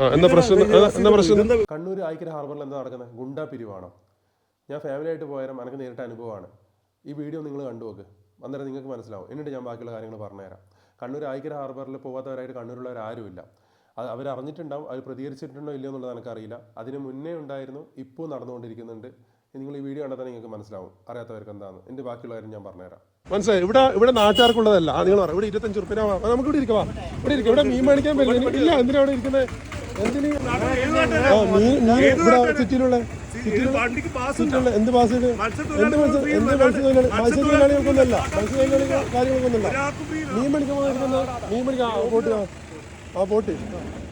എന്താ പ്രശ്നം? എന്താ- പ്രശ്നം? കണ്ണൂർ ആയിക്കര ഹാർബറിൽ എന്താ നടക്കുന്നത് ഗുണ്ട പിരിവാണോ? ഞാൻ ഫാമിലി ആയിട്ട് പോയാലും എനിക്ക് നേരിട്ട അനുഭവമാണ്. ഈ വീഡിയോ നിങ്ങൾ കണ്ടു നോക്ക്. അന്നേരം നിങ്ങൾക്ക് മനസ്സിലാവും. എന്നിട്ട് ഞാൻ ബാക്കിയുള്ള കാര്യങ്ങൾ പറഞ്ഞുതരാം. കണ്ണൂർ ആയിക്കര ഹാർബറിൽ പോകാത്തവരായിട്ട് കണ്ണൂരുള്ളവർ ആരുമില്ല. അത് അവർ അറിഞ്ഞിട്ടുണ്ടാവും അവർ പ്രതികരിച്ചിട്ടുണ്ടോ ഇല്ലയോ എന്നുള്ളത് എനിക്കറിയില്ല അതിന് മുന്നേ ഉണ്ടായിരുന്നു ഇപ്പോൾ നടന്നുകൊണ്ടിരിക്കുന്നുണ്ട്. നിങ്ങൾ ഈ വീഡിയോ കണ്ടാൽ നിങ്ങൾക്ക് മനസ്സിലാവും അറിയാത്തവർക്ക് എന്താണ് എന്റെ ബാക്കിയുള്ള കാര്യം ഞാൻ പറഞ്ഞുതരാം. മനസ്സിലായി. ഇവിടെ ഇവിടെ നാട്ടുകാർക്കുള്ളതല്ല. നിങ്ങൾ ഇവിടെ ഇരുപത്തഞ്ച് റുപ്യ നമുക്ക് ഇവിടെ ഇരിക്കാം ഇവിടെ ഇരിക്കാം. ഇവിടെ മീൻ മേടിക്കാൻ പറ്റില്ല. ഇല്ല എന്തിനാണ് ഇവിടെ ഇരിക്കുന്നത് സിറ്റിയിലുള്ള പാസ് എന്ത് പാസ് ചെയ്ത്? എന്ത് മത്സ്യ എന്ത് മത്സ്യത്തൊഴിലാളി മത്സ്യത്തൊഴിലാളികൾക്കൊന്നല്ല. മത്സ്യത്തൊഴിലാളി കാര്യങ്ങൾക്കൊന്നല്ല. മീൻ മേടിക്കാൻ പോകുന്ന മീൻ മേടിക്കാൻ ആ പോട്ട് ആ. ആ പോട്ട്.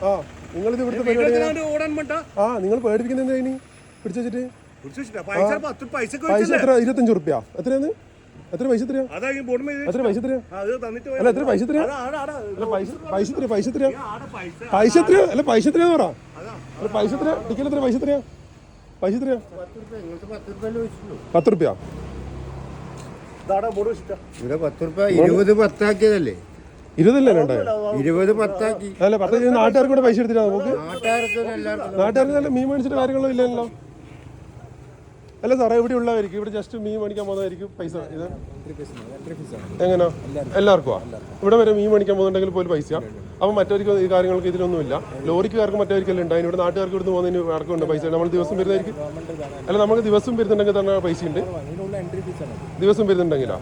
ആ നിങ്ങളിത് ഇവിടുത്തെ പരിപാടി ഓടാൻ ആ നിങ്ങൾ പേടിപ്പിക്കുന്നത് എന്തിനാ ഇനി? പിടിച്ചു വെച്ചിട്ട്? പൈസ പത്ത് പൈസ പൈസ എത്ര? ഇരുപത്തഞ്ച് റുപ്യ എത്രയാണ് എത്ര പൈസ എത്രയാ എത്ര എത്രയാ. അല്ല എത്ര പൈസ എത്രയാ പൈസ പൈസ എത്രയാ പൈസ എത്രയാ പൈസ അല്ല പൈസ എത്രയാന്ന് പറ അല്ല പൈസ എത്രയാ ടിക്കറ്റ് എത്ര പൈസ എത്രയാ പൈസ എത്രയാ പത്ത് റുപ്യ ഇവിടെ പത്ത് ഇരുപത് പത്താക്കിയതല്ലേ ഇരുപതല്ലേ ഇരുപത് പത്താക്കി അല്ല പത്ത് നാട്ടുകാർക്ക് കൂടെ പൈസ എടുത്തിട്ടാ നമുക്ക് നാട്ടുകാർക്ക് നാട്ടുകാർക്ക് നല്ല മീൻ മേടിച്ചിട്ട് കാര്യങ്ങളൊന്നും ഇല്ലല്ലോ അല്ല സാറേ ഇവിടെ ഉള്ളവർക്ക് ഇവിടെ ജസ്റ്റ് മീൻ മേടിക്കാൻ പോകുന്നതായിരിക്കും പൈസ. ഇത് എങ്ങനെ എല്ലാവർക്കും. ഇവിടെ വരെ മീൻ മേടിക്കാൻ പോകുന്നുണ്ടെങ്കിൽ പോലും പൈസ. അപ്പം മറ്റവർക്ക് ഈ കാര്യങ്ങൾക്ക് ഇതിലൊന്നുമില്ല. ലോറിക്കാർക്ക് മറ്റവർക്കെല്ലാം ഉണ്ടായി ഇവിടെ നാട്ടുകാർക്ക് ഇവിടുന്ന് പോകുന്നതിന് അടക്കമുണ്ട് പൈസ. നമ്മൾ ദിവസം വരുന്നതായിരിക്കും. അല്ല നമുക്ക് ദിവസം വരുന്നുണ്ടെങ്കിൽ തന്നെ പൈസ ഉണ്ട് ദിവസം വരുന്നുണ്ടെങ്കിലാ?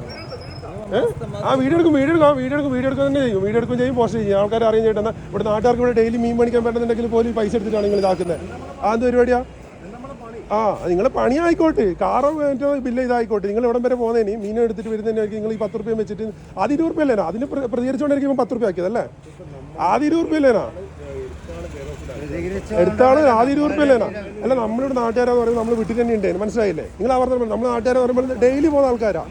ആ വീഡിയോ എടുക്കും വീഡിയോ എടുക്കും. ആ വീഡിയോ എടുക്കും വീഡിയോ എടുക്കുക തന്നെ ചെയ്യും. വീഡിയോ എടുക്കും ചെയ്യും പോസ്റ്റ് ചെയ്യും. ആൾക്കാർ അറിയാൻ ചേട്ടാ ഇവിടെ നാട്ടുകാർക്ക് ഇവിടെ ഡെയിലി മീൻ മേടിക്കാൻ പറ്റുന്നുണ്ടെങ്കിൽ പോലും പൈസ എടുത്തിട്ടാണ് നിങ്ങൾ ഇതാക്കുന്നത്. ആ എന്ത് പരിപാടിയാ? ആ നിങ്ങൾ പണി ആയിക്കോട്ടെ കാറോ മറ്റോ ബില്ല് ഇതായിക്കോട്ടെ. നിങ്ങൾ എവിടം വരെ പോകുന്നതിന് മീൻ എടുത്തിട്ട് വരുന്നതിനായിരിക്കും നിങ്ങൾ ഈ പത്ത് റുപ്യ വെച്ചിട്ട് അത് ഇരുപത് റുപ്യ അല്ലേനാ? അതിന് പ്ര- പ്രതികരിച്ചുകൊണ്ടിരിക്കുമ്പോൾ പത്ത് റുപ്യ ആക്കിയതല്ലേ? ആദ്യം ഇരുപത് റുപ്യ അല്ലേനാ? എടുത്താണ് ആദ്യം ഇരുപത് റുപ്യ അല്ലേനാ? അല്ല നമ്മളിവിടെ നാട്ടുകാരെന്ന് പറയുമ്പോൾ നമ്മൾ വീട്ടിൽ തന്നെ ഉണ്ടായിരുന്നു മനസ്സിലായില്ലേ? നിങ്ങൾ അവർ നമ്മൾ നാട്ടുകാരെ പറയുമ്പോൾ ഡെയിലി പോകുന്ന ആൾക്കാരാ.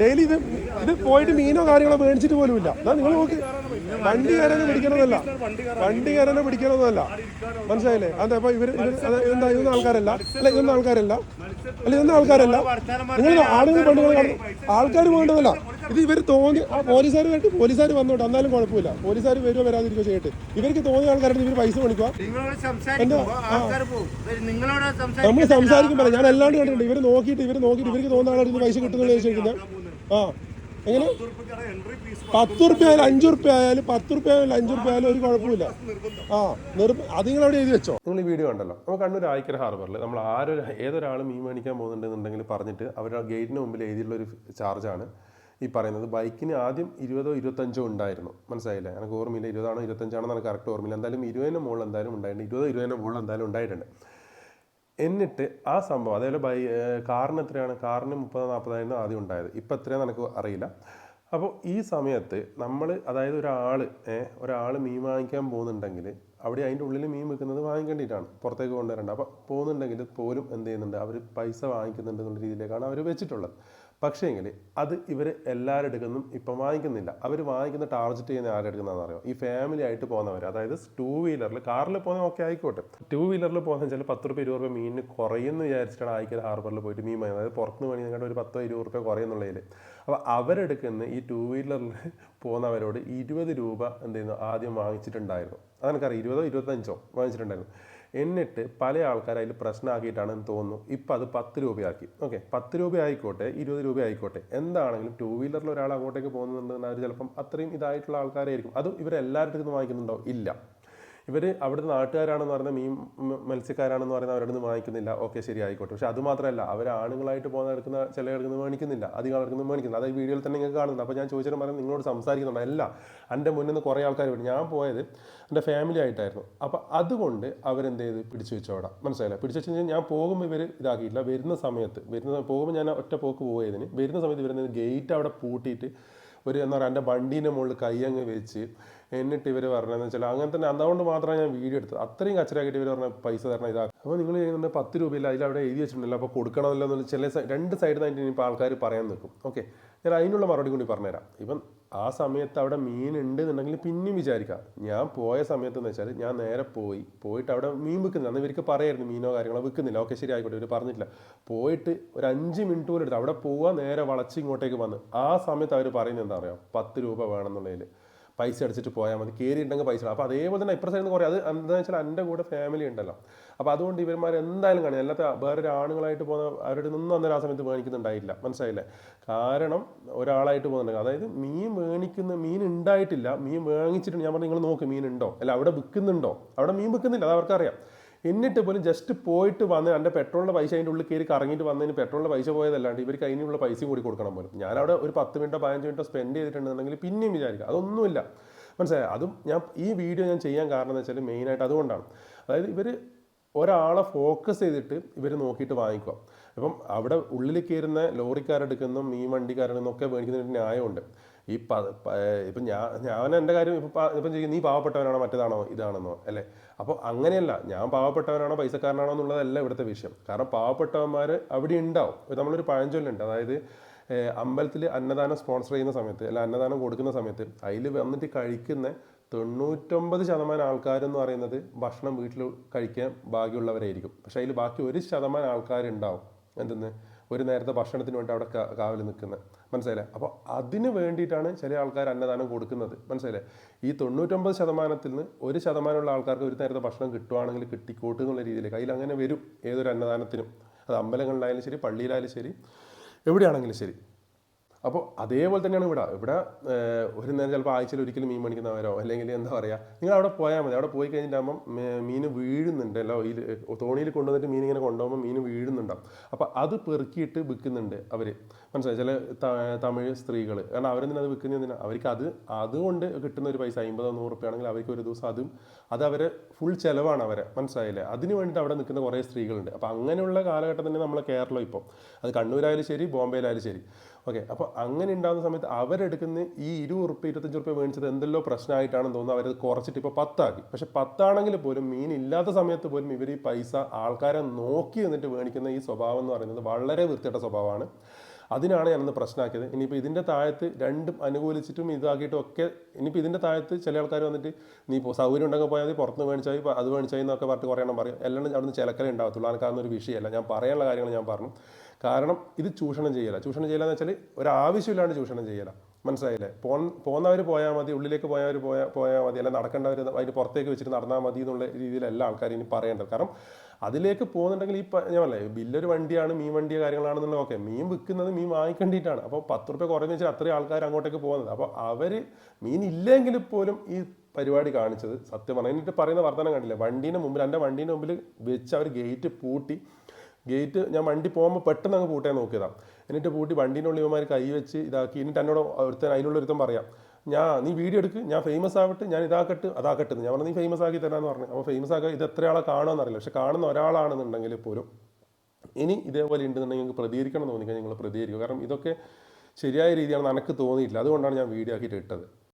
ഡെയിലി ഇത് ഇത് പോയിട്ട് മീനോ കാര്യങ്ങളോ മേടിച്ചിട്ട് പോലും ഇല്ല എന്നാ നിങ്ങൾ നോക്ക്. വണ്ടി കയറാനും പിടിക്കണമെന്നല്ല വണ്ടി കയറാനും പിടിക്കണമെന്നല്ല മനസ്സിലായില്ലേ? അതെ അപ്പൊ ഇവർ ഇതൊന്നും ആൾക്കാരല്ല. അല്ല ഇതൊന്നും ആൾക്കാരല്ല. അല്ല ഇതൊന്നും ആൾക്കാരല്ല. നിങ്ങൾ ആളുകൾ പെണ്ണുങ്ങൾ ആൾക്കാർ പോകേണ്ടതല്ല. ഇത് ഇവർ തോന്നി ആ പോലീസുകാർ വേണ്ടി പോലീസുകാർ വന്നോട്ടെ. എന്നാലും കുഴപ്പമില്ല. പോലീസുകാർ വരുമോ വരാതിരിക്കോ ചെയ്യട്ടെ. ഇവർക്ക് തോന്നിയ ആൾക്കാരുടെ ഇവർ പൈസ മേടിക്കുക. നമ്മൾ സംസാരിക്കും സംസാരിക്കുമ്പോൾ ഞാൻ അല്ലാണ്ട് കണ്ടിട്ടുണ്ട്. ഇവർ നോക്കിയിട്ട് ഇവർ നോക്കിയിട്ട് ഇവർക്ക് തോന്നുന്ന അടുത്ത് പൈസ കിട്ടുന്നുള്ള ചോദിക്കുന്നത്. ആ. എങ്ങനെ? പത്ത് റുപ്യ ആയാലും അഞ്ചു റുപ്യ ആയാലും പത്ത് റുപ്യ ആയാലും അഞ്ചു റുപ്യ ആയാലും ഒരു കുഴപ്പമില്ല ആ നിർബ അത് നിങ്ങൾ അവിടെ എഴുതി വെച്ചോ? നിങ്ങൾ ഈ വീഡിയോ കണ്ടല്ലോ. നമ്മൾ കണ്ണൂർ ആയിക്കര ഹാർബറിൽ നമ്മൾ ആരൊരു ഏതൊരാൾ മീൻ മേടിക്കാൻ പോകുന്നുണ്ടെന്നുണ്ടെങ്കിൽ പറഞ്ഞിട്ട് അവർ ആ ഗേറ്റിന് മുമ്പിൽ എഴുതിയുള്ള ഒരു ചാർജാണ് ഈ പറയുന്നത്. ബൈക്കിന് ആദ്യം ഇരുപതോ ഇരുപത്തഞ്ചോ ഉണ്ടായിരുന്നു. മനസ്സിലായില്ലേ? എനിക്ക് ഓർമ്മയില്ല. ഇരുപതാണോ ഇരുപത്തഞ്ചാണോ എനിക്ക് കറക്റ്റ് ഓർമ്മയില്ല. എന്തായാലും ഇരുപതിന് മുകളിൽ എന്തായാലും ഉണ്ടായിട്ടുണ്ട്. ഇരുപതോ ഇരുപതിന് മുകളിൽ എന്തായാലും ഉണ്ടായിട്ടുണ്ട്. എന്നിട്ട് ആ സംഭവം അതേപോലെ ബൈ കാറിന് എത്രയാണ്? കാറിന് മുപ്പത് നാൽപ്പതായിരുന്നു ആദ്യം ഉണ്ടായത്. ഇപ്പം എത്രയാണെന്ന് നിനക്ക് അറിയില്ല. അപ്പോൾ ഈ സമയത്ത് നമ്മൾ അതായത് ഒരാൾ ഒരാൾ മീൻ വാങ്ങിക്കാൻ പോകുന്നുണ്ടെങ്കിൽ അവിടെ അതിന്റെ ഉള്ളിൽ മീൻ വെക്കുന്നത് വാങ്ങിക്കേണ്ടിയിട്ടാണ് പുറത്തേക്ക് കൊണ്ടുവരേണ്ട. അപ്പോൾ പോകുന്നുണ്ടെങ്കിൽ പോലും എന്ത് ചെയ്യുന്നുണ്ട്? അവർ പൈസ വാങ്ങിക്കുന്നുണ്ട് എന്നുള്ള രീതിയിലേക്കാണ് അവർ വെച്ചിട്ടുള്ളത്. പക്ഷേങ്കിൽ അത് ഇവർ എല്ലാവരും എടുക്കുന്നതും ഇപ്പം വാങ്ങിക്കുന്നില്ല. അവർ വാങ്ങിക്കുന്ന ടാർജറ്റ് ചെയ്യുന്ന ആരെടുക്കുന്നതെന്ന് അറിയാം? ഈ ഫാമിലി ആയിട്ട് പോകുന്നവർ. അതായത് ടൂ വീലറിൽ കാറിൽ പോകുന്ന ഒക്കെ ആയിക്കോട്ടെ. ടൂ വീലറിൽ പോകുന്ന വെച്ചാൽ പത്ത് റുപ്യ ഇരുപത് റുപ്യ മീനിന് കുറയുമെന്ന് വിചാരിച്ചിട്ടാണ് ആയിക്കൽ ഹാർബറിൽ പോയിട്ട് മീൻ വാങ്ങുന്നത് അതായത് പുറത്തുനിന്ന് വേണമെങ്കിൽ ഒരു പത്തോ ഇരുപത് റുപ്യ കുറയുന്നുള്ളതിൽ അപ്പോൾ അവരെടുക്കുന്ന ഈ ടൂ വീലറിൽ പോകുന്നവരോട് ഇരുപത് രൂപ എന്ത് ചെയ്യുന്നു? ആദ്യം വാങ്ങിച്ചിട്ടുണ്ടായിരുന്നു. അതെനിക്കറിയാം. ഇരുപതോ ഇരുപത്തഞ്ചോ വാങ്ങിച്ചിട്ടുണ്ടായിരുന്നു. എന്നിട്ട് പല ആൾക്കാർ അതിൽ പ്രശ്നമാക്കിയിട്ടാണെന്ന് തോന്നുന്നു. ഇപ്പം അത് പത്ത് രൂപയാക്കി. ഓക്കെ പത്ത് രൂപ ആയിക്കോട്ടെ ഇരുപത് രൂപ ആയിക്കോട്ടെ എന്താണെങ്കിലും ടൂ വീലറിൽ ഒരാൾ അങ്ങോട്ടേക്ക് പോകുന്നുണ്ടെന്ന് അവർ ചിലപ്പം അത്രയും ഇതായിട്ടുള്ള ആൾക്കാരായിരിക്കും. അതും ഇവരെല്ലാവരുടെ നിന്ന് വാങ്ങിക്കുന്നുണ്ടോ? ഇല്ല. ഇവർ അവിടുത്തെ നാട്ടുകാരാണെന്ന് പറയുന്ന മീൻ മത്സ്യക്കാരാണെന്ന് പറയുന്ന അവരുടെ നിന്ന് വാങ്ങിക്കുന്നില്ല. ഓക്കെ ശരി ആയിക്കോട്ടെ പക്ഷെ അത് മാത്രമല്ല അവർ ആണുങ്ങളായിട്ട് പോകുന്ന എടുക്കുന്ന ചില എടുക്കുന്ന മേടിക്കുന്നില്ല. അധികം എടുക്കുന്ന മേടിക്കുന്നില്ല. അത് ഈ വീഡിയോയിൽ തന്നെ നിങ്ങൾക്ക് കാണുന്നുണ്ട്. അപ്പോൾ ഞാൻ ചോദിച്ചാൽ പറയുന്നത് നിങ്ങളോട് സംസാരിക്കുന്നുണ്ട്. അല്ല എന്റെ മുന്നിൽ നിന്ന് കുറേ ആൾക്കാർ വരും ഞാൻ പോയത് എന്റെ ഫാമിലി ആയിട്ടായിരുന്നു. അപ്പോൾ അതുകൊണ്ട് അവരെന്ത് ചെയ്ത്? പിടിച്ചു വെച്ചോടാം മനസ്സിലായില്ല? പിടിച്ചു വെച്ച് ഞാൻ പോകുമ്പോൾ ഇവർ ഇതാക്കിയില്ല വരുന്ന സമയത്ത് വരുന്ന പോകുമ്പോൾ ഞാൻ ഒറ്റ പോക്ക് പോയതിന്. വരുന്ന സമയത്ത് ഇവരെന്ത് ഗേറ്റ് അവിടെ പൂട്ടിയിട്ട് ഒരു എന്താ പറയുക എന്റെ വണ്ടീന്റെ മുകളിൽ കൈ അങ്ങ് വെച്ച് എന്നിട്ട് ഇവർ പറഞ്ഞതെന്ന് വെച്ചാൽ അങ്ങനെ തന്നെ അതുകൊണ്ട് മാത്രമാണ് ഞാൻ വീഡിയോ എടുത്തത്. അത്രയും കച്ചറാക്കിയിട്ട് ഇവർ പറഞ്ഞ പൈസ തരണം ഇതാ അപ്പോൾ നിങ്ങൾ ചെയ്യുന്നുണ്ട് പത്ത് രൂപയില്ല അതിൽ അവിടെ എഴുതി വെച്ചിട്ടുണ്ടല്ലോ അപ്പോൾ കൊടുക്കണമല്ലോ എന്നുള്ള ചില രണ്ട് സൈഡിൽ നിന്നായിട്ട് ഇനിയിപ്പോൾ ആൾക്കാർ പറയാൻ നിൽക്കും ഓക്കെ ഞാൻ അതിനുള്ള മറുപടി കൂടി പറഞ്ഞുതരാം. ഇപ്പം ആ സമയത്ത് അവിടെ മീൻ ഉണ്ട് എന്നുണ്ടെങ്കിൽ പിന്നെയും വിചാരിക്കാം. ഞാൻ പോയ സമയത്ത് എന്ന് വെച്ചാൽ ഞാൻ നേരെ പോയി. പോയിട്ട് അവിടെ മീൻ വിൽക്കുന്നില്ല. അന്ന് ഇവർക്ക് പറയായിരുന്നു മീനോ കാര്യങ്ങളോ വിൽക്കുന്നില്ല. ഓക്കെ ശരി ആയിക്കോട്ടെ ഇവർ പറഞ്ഞിട്ടില്ല. പോയിട്ട് ഒരു അഞ്ച് മിനിറ്റ് പോലും എടുത്ത് അവിടെ പോവുക നേരെ വളച്ച് ഇങ്ങോട്ടേക്ക് വന്ന്. ആ സമയത്ത് അവർ പറയുന്നത് എന്താ പറയുക പത്ത് രൂപ വേണമെന്നുള്ളതിൽ പൈസ അടിച്ചിട്ട് പോയാൽ മതി കയറി ഉണ്ടെങ്കിൽ പൈസ അപ്പോൾ അതേപോലെ തന്നെ ഇപ്പുറത്തെ സൈഡിൽ കുറേ അത് എന്താണെന്ന് വെച്ചാൽ എന്റെ കൂടെ ഫാമിലി ഉണ്ടല്ലോ. അപ്പോൾ അതുകൊണ്ട് ഇവന്മാർ എന്തായാലും കാണും. അല്ലാത്ത വേറൊരു ആണുങ്ങളായിട്ട് പോകുന്ന അവരുടെ നിന്നും അന്നേരം ആ സമയത്ത് മേണിക്കുന്നുണ്ടായില്ല മനസ്സിലായില്ലേ? കാരണം ഒരാളായിട്ട് പോകുന്നുണ്ട്. അതായത് മീൻ മേണിക്കുന്ന മീൻ ഉണ്ടായിട്ടില്ല. മീൻ മേടിച്ചിട്ടുണ്ട് ഞാൻ പറഞ്ഞു നിങ്ങൾ നോക്ക് മീൻ ഉണ്ടോ? അല്ല അവിടെ വിൽക്കുന്നുണ്ടോ? അവിടെ മീൻ വിൽക്കുന്നില്ല അത് അവർക്കറിയാം. എന്നിട്ട് പോലും ജസ്റ്റ് പോയിട്ട് വന്ന് എന്റെ പെട്രോളിന്റെ പൈസ അതിന്റെ ഉള്ളിൽ കയറി കറങ്ങിയിട്ട് വന്നതിന് പെട്രോളിന്റെ പൈസ പോയതല്ലാണ്ട് ഇവർക്ക് അതിനുള്ള പൈസയും കൂടി കൊടുക്കണം പോലും. ഞാനവിടെ ഒരു പത്ത് മിനിറ്റോ പതിനഞ്ച് മിനിറ്റോ സ്പെൻഡ് ചെയ്തിട്ടുണ്ടെന്നുണ്ടെങ്കിൽ പിന്നെയും വിചാരിക്കുക അതൊന്നുമില്ല. മനസ്സിലായി? അതും ഞാൻ ഈ വീഡിയോ ഞാൻ ചെയ്യാൻ കാരണം എന്ന് വെച്ചാൽ മെയിനായിട്ട് അതുകൊണ്ടാണ്. അതായത് ഇവർ ഒരാളെ ഫോക്കസ് ചെയ്തിട്ട് ഇവർ നോക്കിയിട്ട് വാങ്ങിക്കുക. അപ്പം അവിടെ ഉള്ളിൽ കയറുന്ന ലോറിക്കാരെടുക്കുന്നതും ഈ വണ്ടിക്കാരെടുക്കുന്നതും ഒക്കെ മേടിക്കുന്നതിന് ന്യായമുണ്ട്. ഈ പ ഇപ്പം ഞാൻ ഞാൻ എന്റെ കാര്യം ഇപ്പം ഇപ്പം നീ പാവപ്പെട്ടവനാണോ മറ്റേതാണോ ഇതാണെന്നോ അല്ലേ? അപ്പോൾ അങ്ങനെയല്ല ഞാൻ പാവപ്പെട്ടവനാണോ പൈസക്കാരനാണോ എന്നുള്ളതല്ല ഇവിടുത്തെ വിഷയം. കാരണം പാവപ്പെട്ടവന്മാർ അവിടെ ഉണ്ടാവും. നമ്മളൊരു പഴഞ്ചൊല്ലുണ്ട്. അതായത് അമ്പലത്തിൽ അന്നദാനം സ്പോൺസർ ചെയ്യുന്ന സമയത്ത് അല്ല അന്നദാനം കൊടുക്കുന്ന സമയത്ത് അതിൽ വന്നിട്ട് കഴിക്കുന്ന തൊണ്ണൂറ്റൊമ്പത് ശതമാനം ആൾക്കാരെന്ന് പറയുന്നത് ഭക്ഷണം വീട്ടിൽ കഴിക്കാൻ ഭാഗ്യമുള്ളവരായിരിക്കും. പക്ഷേ അതിൽ ബാക്കി ഒരു ശതമാനം ആൾക്കാരുണ്ടാവും. എന്തെന്ന്? ഒരു നേരത്തെ ഭക്ഷണത്തിന് വേണ്ടി അവിടെ കാവൽ നിൽക്കുന്നത് മനസ്സിലായില്ലേ? അപ്പോൾ അതിന് വേണ്ടിയിട്ടാണ് ചില ആൾക്കാർ അന്നദാനം കൊടുക്കുന്നത്. മനസ്സിലായില്ലേ? ഈ തൊണ്ണൂറ്റൊമ്പത് ശതമാനത്തിൽ നിന്ന് ഒരു ശതമാനമുള്ള ആൾക്കാർക്ക് ഒരു നേരത്തെ ഭക്ഷണം കിട്ടുവാണെങ്കിൽ കിട്ടിക്കോട്ട് എന്നുള്ള രീതിയിൽ കയ്യിൽ അങ്ങനെ വരും ഏതൊരു അന്നദാനത്തിനും. അത് അമ്പലങ്ങളിലായാലും ശരി പള്ളിയിലായാലും ശരി എവിടെയാണെങ്കിലും ശരി. അപ്പോൾ അതേപോലെ തന്നെയാണ് ഇവിടെ. ഇവിടെ ഒരു നേരം ചിലപ്പോൾ ആഴ്ചയിൽ ഒരിക്കലും മീൻ മേടിക്കുന്നവരോ അല്ലെങ്കിൽ എന്താ പറയുക നിങ്ങൾ അവിടെ പോയാൽ മതി. അവിടെ പോയി കഴിഞ്ഞിട്ടാകുമ്പം മീൻ വീഴുന്നുണ്ടല്ലോ ഈ തോണിയിൽ കൊണ്ടുവന്നിട്ട് മീൻ ഇങ്ങനെ കൊണ്ടുപോകുമ്പോൾ മീൻ വീഴുന്നുണ്ടാവും. അപ്പോൾ അത് പെറുക്കിയിട്ട് വിൽക്കുന്നുണ്ട് അവർ മനസ്സിലായി? ചില തമിഴ് സ്ത്രീകൾ കാരണം അവരെന്തിനാ അത് വിൽക്കുന്നതിന് അവർക്ക് അത് അതുകൊണ്ട് കിട്ടുന്ന ഒരു പൈസ അമ്പതോ നൂറ് റുപ്യ ആണെങ്കിൽ അവർക്ക് ഒരു ദിവസം അതും അത് അവരെ ഫുൾ ചിലവാണ് അവരെ. മനസ്സിലായില്ലേ? അതിന് വേണ്ടിയിട്ട് അവിടെ നിൽക്കുന്ന കുറേ സ്ത്രീകളുണ്ട്. അപ്പോൾ അങ്ങനെയുള്ള കാലഘട്ടം തന്നെ നമ്മളെ കേരളം ഇപ്പോൾ അത് കണ്ണൂരായാലും ശരി ബോംബെയിലായാലും ശരി. ഓക്കെ അപ്പോൾ അങ്ങനെ ഉണ്ടാകുന്ന സമയത്ത് അവരെടുക്കുന്ന ഈ ഇരുപത് ഉറുപ്പ് ഇരുപത്തഞ്ച് ഉറുപ്പ്യ മേടിച്ചത് എന്തെല്ലോ പ്രശ്നമായിട്ടാണെന്ന് തോന്നുന്നു. അവരത് കുറച്ചിട്ട് ഇപ്പോൾ പത്താക്കി. പക്ഷെ പത്താണെങ്കിൽ പോലും മീൻ ഇല്ലാത്ത സമയത്ത് പോലും ഇവർ ഈ പൈസ ആൾക്കാരെ നോക്കി നിന്നിട്ട് മേടിക്കുന്ന ഈ സ്വഭാവം എന്ന് പറയുന്നത് വളരെ വൃത്തിയുടെ സ്വഭാവമാണ്. അതിനാണ് ഞാനന്ന് പ്രശ്നമാക്കിയത് ഇനിയിപ്പോൾ ഇതിന്റെ താഴത്ത് രണ്ടും അനുകൂലിച്ചിട്ടും ഇതാക്കിയിട്ടും ഒക്കെ ഇനിയിപ്പോൾ ഇതിന്റെ താഴത്ത് ചില ആൾക്കാർ വന്നിട്ട് നീ ഇപ്പോൾ സൗകര്യം ഉണ്ടെങ്കിൽ പോയാൽ പുറത്ത് മേടിച്ചായി അത് മേടിച്ചായി എന്നൊക്കെ പറഞ്ഞിട്ട് കുറേ എണ്ണം പറയും. എല്ലാം അവിടുന്ന് ചിലക്കലേ ഉണ്ടാകത്തുള്ളൂ അതൊക്കെ ഒരു വിഷയമല്ല. ഞാൻ പറയാനുള്ള കാര്യങ്ങൾ ഞാൻ പറഞ്ഞു. കാരണം ഇത് ചൂഷണം ചെയ്യല. ചൂഷണം ചെയ്യലെന്ന് വെച്ചാൽ ഒരാവശ്യമില്ലാണ്ട് ചൂഷണം ചെയ്യല. മനസ്സിലായില്ലേ? പോ പോകുന്നവർ പോയാൽ മതി ഉള്ളിലേക്ക് പോയവർ പോയാൽ പോയാൽ മതി അല്ല നടക്കേണ്ടവർ അതിന് പുറത്തേക്ക് വെച്ചിട്ട് നടന്നാൽ മതി എന്നുള്ള രീതിയിലല്ല ആൾക്കാർ ഇനി പറയേണ്ടത്. കാരണം അതിലേക്ക് പോകുന്നുണ്ടെങ്കിൽ ഈ ഞാൻ പറഞ്ഞേ ബില്ലൊരു വണ്ടിയാണ് മീൻ വണ്ടിയ കാര്യങ്ങളാണെന്നുള്ള ഓക്കെ മീൻ വിൽക്കുന്നത് മീൻ വാങ്ങിക്കേണ്ടിയിട്ടാണ്. അപ്പോൾ പത്ത് റുപ്യ കുറഞ്ഞു വെച്ചാൽ അത്രയും ആൾക്കാർ അങ്ങോട്ടേക്ക് പോകുന്നത്. അപ്പോൾ അവർ മീൻ ഇല്ലെങ്കിൽ പോലും ഈ പരിപാടി കാണിച്ചത് സത്യം പറഞ്ഞു എന്നിട്ട് പറയുന്ന വർത്തമാനം കണ്ടില്ല? വണ്ടീന്റെ മുമ്പിൽ എന്റെ വണ്ടീന്റെ മുമ്പിൽ വെച്ച് അവർ ഗേറ്റ് പൂട്ടി ഗേറ്റ് ഞാൻ വണ്ടി പോകുമ്പോൾ പെട്ടെന്ന് അങ്ങ് പൂട്ടാൻ നോക്കിയതാണ് എന്നിട്ട് പൂട്ടി വണ്ടീന്റെ ഇവന്മാർ കൈ വെച്ച് ഇതാക്കി. എന്നിട്ട് എന്നോട് ഒരുത്തൻ അതിനുള്ള ഒരുത്തൻ പറയാം. ഞാൻ നീ വീഡിയോ എടുക്ക് ഞാൻ ഫേമസ് ആവട്ടെ ഞാൻ ഇതാക്കട്ട് അതാക്കട്ടെ. ഞാൻ പറഞ്ഞു നീ ഫേമസ് ആക്കി തരാമെന്ന് പറഞ്ഞു. അപ്പോൾ ഫേമസ് ആക്കുക ഇത് എത്ര ആളെ കാണുമെന്നറിയില്ല പക്ഷെ കാണുന്ന ഒരാളാണെന്നുണ്ടെങ്കിൽ പോലും ഇനി ഇതേപോലെ ഉണ്ടെന്നുണ്ടെങ്കിൽ നിങ്ങൾക്ക് പ്രതികരിക്കണം എന്ന് തോന്നിക്കാൻ നിങ്ങൾ പ്രതികരിക്കും കാരണം ഇതൊക്കെ ശരിയായ രീതിയാണെന്ന് എനിക്ക് തോന്നിയിട്ടില്ല. അതുകൊണ്ടാണ് ഞാൻ വീഡിയോ ആക്കിയിട്ട് ഇട്ടത്.